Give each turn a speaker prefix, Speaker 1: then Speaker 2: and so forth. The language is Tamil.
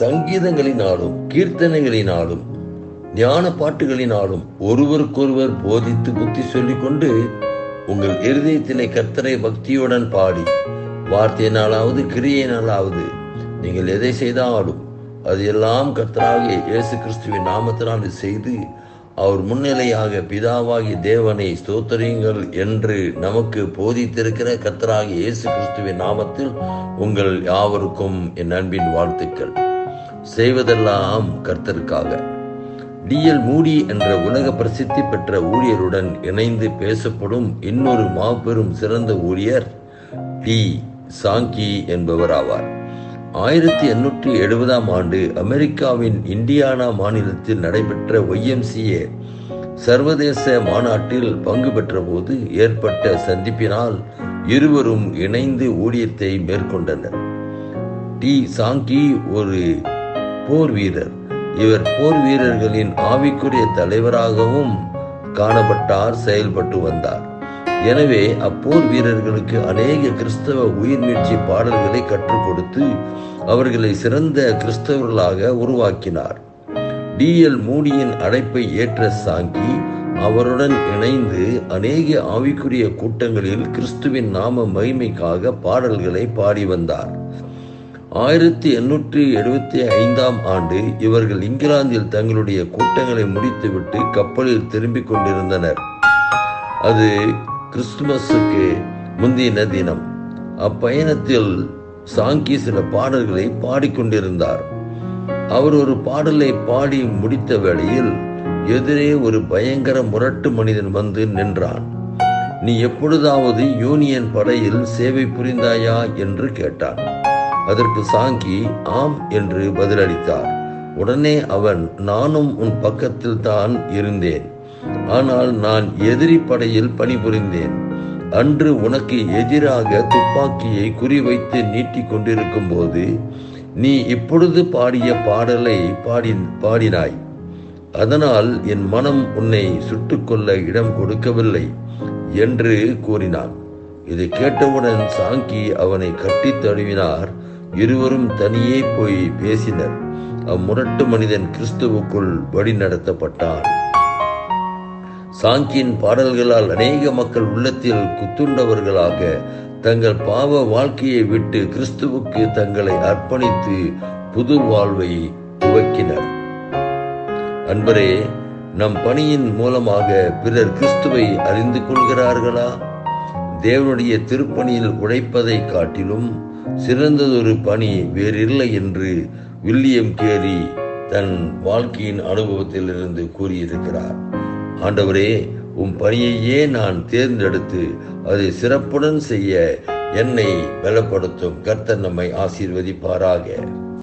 Speaker 1: சங்கீதங்களினாலும் கீர்த்தனைகளினாலும் ஞான பாட்டுகளினாலும் ஒருவருக்கொருவர் போதித்து புத்தி சொல்லிக்கொண்டு உங்கள் இருதயத்திலே கர்த்தரை பக்தியுடன் பாடி வார்த்தையினாலாவது நாளாவது நீங்கள் எதை செய்தாலும் அது எல்லாம் கர்த்தராகிய இயேசு கிறிஸ்துவின் நாமத்தினால் செய்து அவர் முன்னிலையாக பிதாவாகிய தேவனை ஸ்தோத்தரியுங்கள் என்று நமக்கு போதித்திருக்கிற கர்த்தராகிய இயேசு கிறிஸ்துவின் நாமத்தில் உங்கள் யாவருக்கும் என் அன்பின் வாழ்த்துக்கள் செய்வதெல்லாம் கர்த்தருக்காக டிஎல் மூடி என்ற உலக பிரசித்தி பெற்ற ஊழியருடன் இணைந்து பேசப்படும் இன்னொரு மாபெரும் சிறந்த ஊழியர் டி சாங்கி என்பவர் ஆவார் ஆயிரத்தி எண்ணூற்றி எழுபதாம் ஆண்டு அமெரிக்காவின் இந்தியானா மாநிலத்தில் நடைபெற்ற ஒய்எம்சிஏ சர்வதேச மாநாட்டில் பங்கு பெற்றபோது ஏற்பட்ட சந்திப்பினால் இருவரும் இணைந்து ஊழியத்தை மேற்கொண்டனர் டி சாங்கி ஒரு போர் வீரர் இவர் போர் வீரர்களின் ஆவிக்குரிய தலைவராகவும் காணப்பட்டார் செயல்பட்டு வந்தார் எனவே அப்போர் வீரர்களுக்கு அநேக கிறிஸ்தவ மீட்சி பாடல்களை கற்றுக் கொடுத்து அவர்களை சிறந்த கிறிஸ்தவர்களாக உருவாக்கினார் டி எல் மூடியின் அழைப்பை ஏற்ற சாங்கி அவருடன் இணைந்து அநேக ஆவிக்குரிய கூட்டங்களில் கிறிஸ்துவின் நாம மகிமைக்காக பாடல்களை பாடி வந்தார் ஆயிரத்தி எண்ணூற்றி எழுபத்தி ஐந்தாம் ஆண்டு இவர்கள் இங்கிலாந்தில் தங்களுடைய கூட்டங்களை முடித்துவிட்டு கப்பலில் திரும்பிக் கொண்டிருந்தனர் அது கிறிஸ்துமஸுக்கு முந்தின தினம் அப்பயணத்தில் சாங்கி சில பாடல்களை பாடிக்கொண்டிருந்தார் அவர் ஒரு பாடலை பாடி முடித்த வேளையில் எதிரே ஒரு பயங்கர முரட்டு மனிதன் வந்து நின்றான் நீ எப்பொழுதாவது யூனியன் படையில் சேவை புரிந்தாயா என்று கேட்டான் அதற்கு சாங்கி ஆம் என்று பதிலளித்தார் உடனே அவன் நானும் உன் பக்கத்தில் தான் இருந்தேன் ஆனால் நான் எதிரி படையில் பணிபுரிந்தேன் அன்று உனக்கு எதிராக துப்பாக்கியை குறிவைத்து நீட்டிக் கொண்டிருக்கும் போது நீ இப்பொழுது பாடிய பாடலை பாடி பாடினாய் அதனால் என் மனம் உன்னை சுட்டுக்கொள்ள இடம் கொடுக்கவில்லை என்று கூறினான் இதை கேட்டவுடன் சாங்கி அவனை கட்டி தழுவினார் இருவரும் தனியே போய் பேசினர் அம்முரட்டு மனிதன் கிறிஸ்துவுக்குள் வழி நடத்தப்பட்டான் சாங்கியின் பாடல்களால் அநேக மக்கள் உள்ளத்தில் குத்துண்டவர்களாக தங்கள் பாவ வாழ்க்கையை விட்டு கிறிஸ்துவுக்கு தங்களை அர்ப்பணித்து புது வாழ்வை துவக்கினர் அன்பரே நம் பணியின் மூலமாக பிறர் கிறிஸ்துவை அறிந்து கொள்கிறார்களா தேவனுடைய திருப்பணியில் உழைப்பதை காட்டிலும் சிறந்ததொரு பணி வேறில்லை என்று வில்லியம் கேரி தன் வாழ்க்கையின் அனுபவத்திலிருந்து கூறியிருக்கிறார் ஆண்டவரே உம் பணியையே நான் தேர்ந்தெடுத்து அதை சிறப்புடன் செய்ய என்னை பலப்படுத்தும் கர்த்தர் நம்மை ஆசீர்வதிப்பாராக